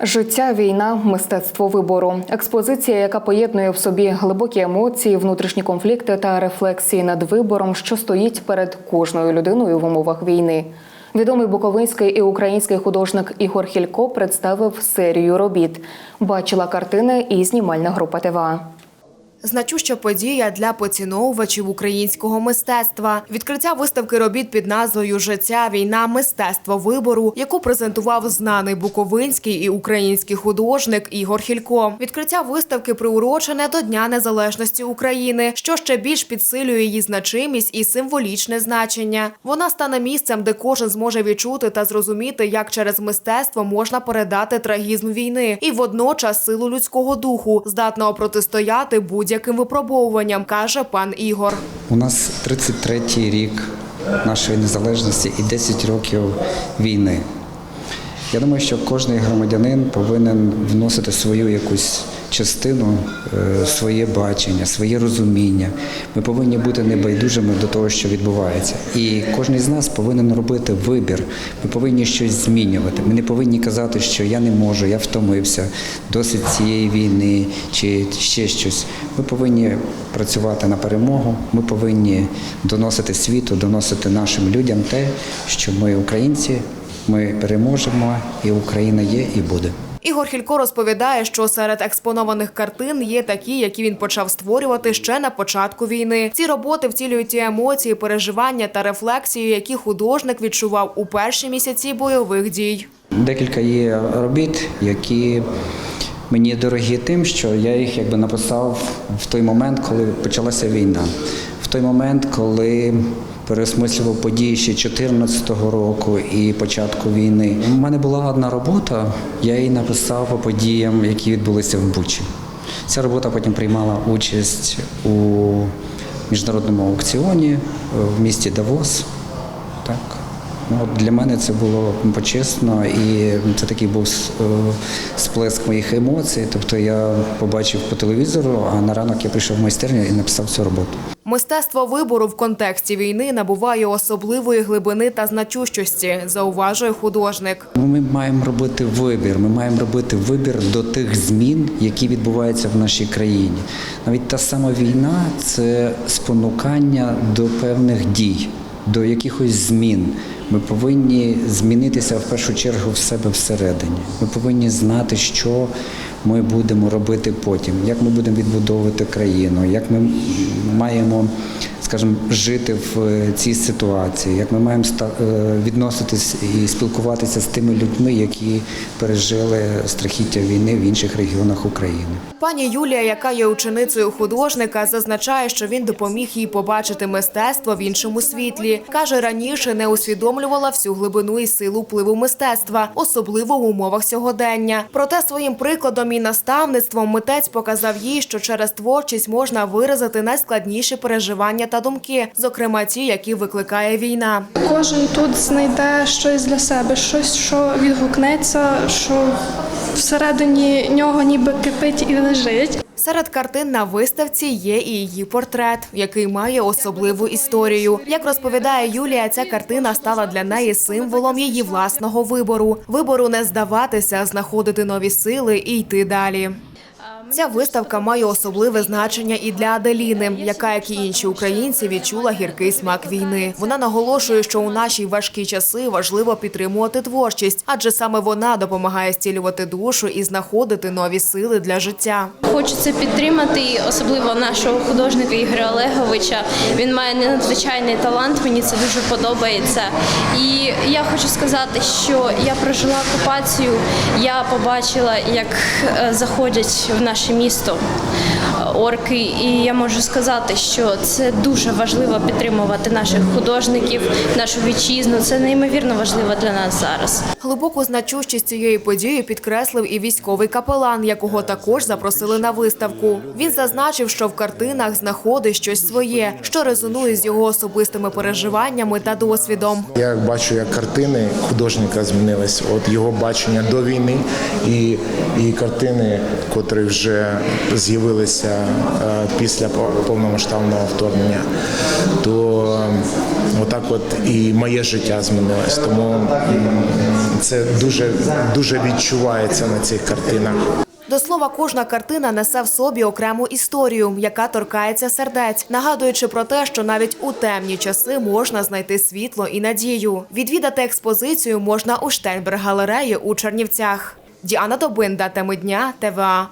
Життя, війна, мистецтво вибору. Експозиція, яка поєднує в собі глибокі емоції, внутрішні конфлікти та рефлексії над вибором, що стоїть перед кожною людиною в умовах війни. Відомий буковинський і український художник Ігор Хілько представив серію робіт. Бачила картини і знімальна група ТВА. Значуща подія для поціновувачів українського мистецтва. Відкриття виставки робіт під назвою Життя, війна, мистецтво вибору, яку презентував знаний буковинський і український художник Ігор Хілько. Відкриття виставки приурочене до Дня Незалежності України, що ще більш підсилює її значимість і символічне значення. Вона стане місцем, де кожен зможе відчути та зрозуміти, як через мистецтво можна передати трагізм війни і водночас силу людського духу, здатного протистояти будь-яким випробовуванням, каже пан Ігор. У нас 33-й рік нашої незалежності і 10 років війни. Я думаю, що кожен громадянин повинен вносити свою якусь частину, е, своє бачення, своє розуміння. Ми повинні бути небайдужими до того, що відбувається. І кожен з нас повинен робити вибір. Ми повинні щось змінювати. Ми не повинні казати, що я не можу, я втомився, досить цієї війни чи ще щось. Ми повинні працювати на перемогу. Ми повинні доносити світу, доносити нашим людям те, що ми українці. Ми переможемо, і Україна є і буде. Ігор Хілько розповідає, що серед експонованих картин є такі, які він почав створювати ще на початку війни. Ці роботи втілюють ті емоції, переживання та рефлексії, які художник відчував у перші місяці бойових дій. Декілька є робіт, які мені дорогі тим, що я їх якби написав в той момент, коли почалася війна, в той момент, коли переосмислював події ще 2014 року і початку війни. У мене була одна робота, я її написав по подіям, які відбулися в Бучі. Ця робота потім приймала участь у міжнародному аукціоні е, в місті Давос. Так. Ну, от для мене це було почесно, і це такий був е, сплеск моїх емоцій. Тобто я побачив по телевізору, а на ранок я прийшов в майстерню і написав цю роботу. Мистецтво вибору в контексті війни набуває особливої глибини та значущості, зауважує художник. Ми маємо робити вибір. Ми маємо робити вибір до тих змін, які відбуваються в нашій країні. Навіть та сама війна це спонукання до певних дій, до якихось змін. Ми повинні змінитися в першу чергу в себе всередині. Ми повинні знати, що ми будемо робити потім, як ми будемо відбудовувати країну, як ми маємо, скажімо, жити в е, цій ситуації, як ми маємо е, відноситись і спілкуватися з тими людьми, які пережили страхіття війни в інших регіонах України. Пані Юлія, яка є ученицею художника, зазначає, що він допоміг їй побачити мистецтво в іншому світлі. каже, раніше не усвідомлювала всю глибину і силу впливу мистецтва, особливо в умовах сьогодення. Проте своїм прикладом і наставництвом митець показав їй, що через творчість можна виразити найскладніші переживання та думки, зокрема ті, які викликає війна. Кожен тут знайде щось для себе, щось, що відгукнеться, що всередині нього ніби кипить і лежить. Серед картин на виставці є і її портрет, який має особливу історію. Як розповідає Юлія, ця картина стала для неї символом її власного вибору вибору не здаватися, знаходити нові сили і йти далі. Ця виставка має особливе значення і для Аделіни, яка, як і інші українці, відчула гіркий смак війни. Вона наголошує, що у наші важкі часи важливо підтримувати творчість, адже саме вона допомагає стілювати душу і знаходити нові сили для життя. Хочеться підтримати особливо нашого художника Ігоря Олеговича. Він має надзвичайний талант, мені це дуже подобається. І я хочу сказати, що я прожила окупацію, я побачила, як е, заходять в наше місто орки, і я можу сказати, що це дуже важливо підтримувати наших художників, нашу вітчизну. Це неймовірно важливо для нас зараз. Глибоку значущість цієї події підкреслив і військовий капелан, якого також запросили на виставку. Він зазначив, що в картинах знаходить щось своє, що резонує з його особистими переживаннями та досвідом. Я бачу, як картини художника змінились. От його бачення до війни і, і картини, котрі вже з'явилися після повномасштабного вторгнення, то отак от і моє життя змінилось. Тому це дуже, дуже відчувається на цих картинах. До слова, кожна картина несе в собі окрему історію, яка торкається сердець, нагадуючи про те, що навіть у темні часи можна знайти світло і надію. Відвідати експозицію можна у Штейнберг галереї у Чернівцях. Діана Добинда, теми дня, ТВА.